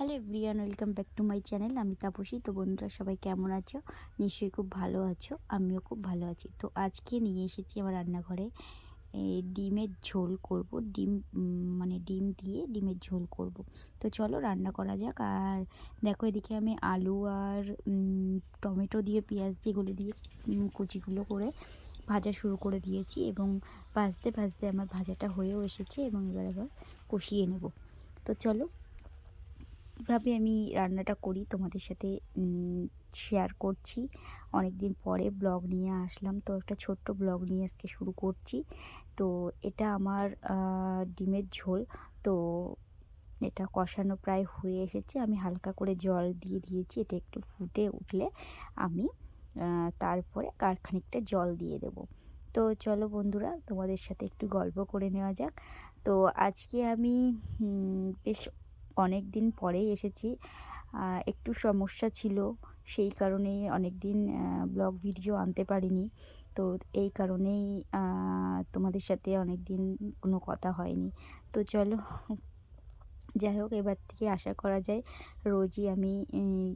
Hello everyone welcome back to my channel. আমি তাপসী। তো বন্ধুরা, সবাই কেমন আছো? নিশ্চয়ই খুব ভালো আছো, আমিও খুব ভালো আছি। তো আজকে নিয়ে এসেছি আমার রান্নাঘরে ডিমের ঝোল করব। ডিম মানে ডিম দিয়ে ডিমের ঝোল করব। তো চলো রান্না করা যাক। আর দেখো এদিকে আমি আলু আর টমেটো দিয়ে, পেঁয়াজ দিয়ে, এগুলো দিয়ে কুচিগুলো করে ভাজা শুরু করে দিয়েছি এবং ভাজতে ভাজতে আমার ভাজাটা হয়েও এসেছে এবং এবার আবার কষিয়ে নেব। তো চলো কীভাবে আমি রান্নাটা করি তোমাদের সাথে শেয়ার করছি। অনেক দিন পরে ব্লগ নিয়ে আসলাম। তো একটা ছোট্ট ব্লগ নিয়ে আজকে শুরু করছি। তো এটা আমার ডিমের ঝোল। তো এটা কষানো প্রায় হয়ে এসেছে। আমি হালকা করে জল দিয়ে দিয়েছি। এটা একটু ফুটে উঠলে আমি তারপরে কারখানিকটা জল দিয়ে দেব। তো চলো বন্ধুরা, তোমাদের সাথে একটু গল্প করে নেওয়া যাক। তো আজকে আমি বেশ অনেক দিন পরেই এসেছি। একটু সমস্যা ছিল, সেই কারণেই অনেক দিন ব্লগ ভিডিও আনতে পারিনি। তো এই কারণেই তোমাদের সাথে অনেক দিন কোনো কথা হয়নি। তো চলো যাই হোক, এবার থেকে আশা করা যায় রোজই আমি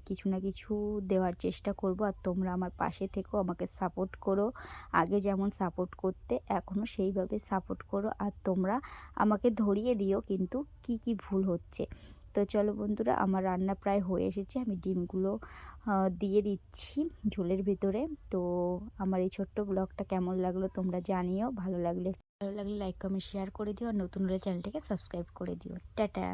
কিছু না কিছু দেওয়ার চেষ্টা করব। আর তোমরা আমার পাশে থেকেও আমাকে সাপোর্ট করো। আগে যেমন সাপোর্ট করতে এখনও সেইভাবে সাপোর্ট করো। আর তোমরা আমাকে ধরিয়ে দিও কিন্তু কি কি ভুল হচ্ছে। তো চলো বন্ধুরা, আমার রান্না প্রায় হয়ে এসেছে। আমি ডিমগুলো দিয়ে দিচ্ছি ঝোলের ভিতরে। তো আমার এই ছোট্ট ব্লগটা কেমন লাগল তোমরা জানিও। ভালো লাগলে ভালো লাগলে লাইক কমেন্ট শেয়ার করে দিও। আর নতুন হলে চ্যানেলটাকে সাবস্ক্রাইব করে দিও। টাটা!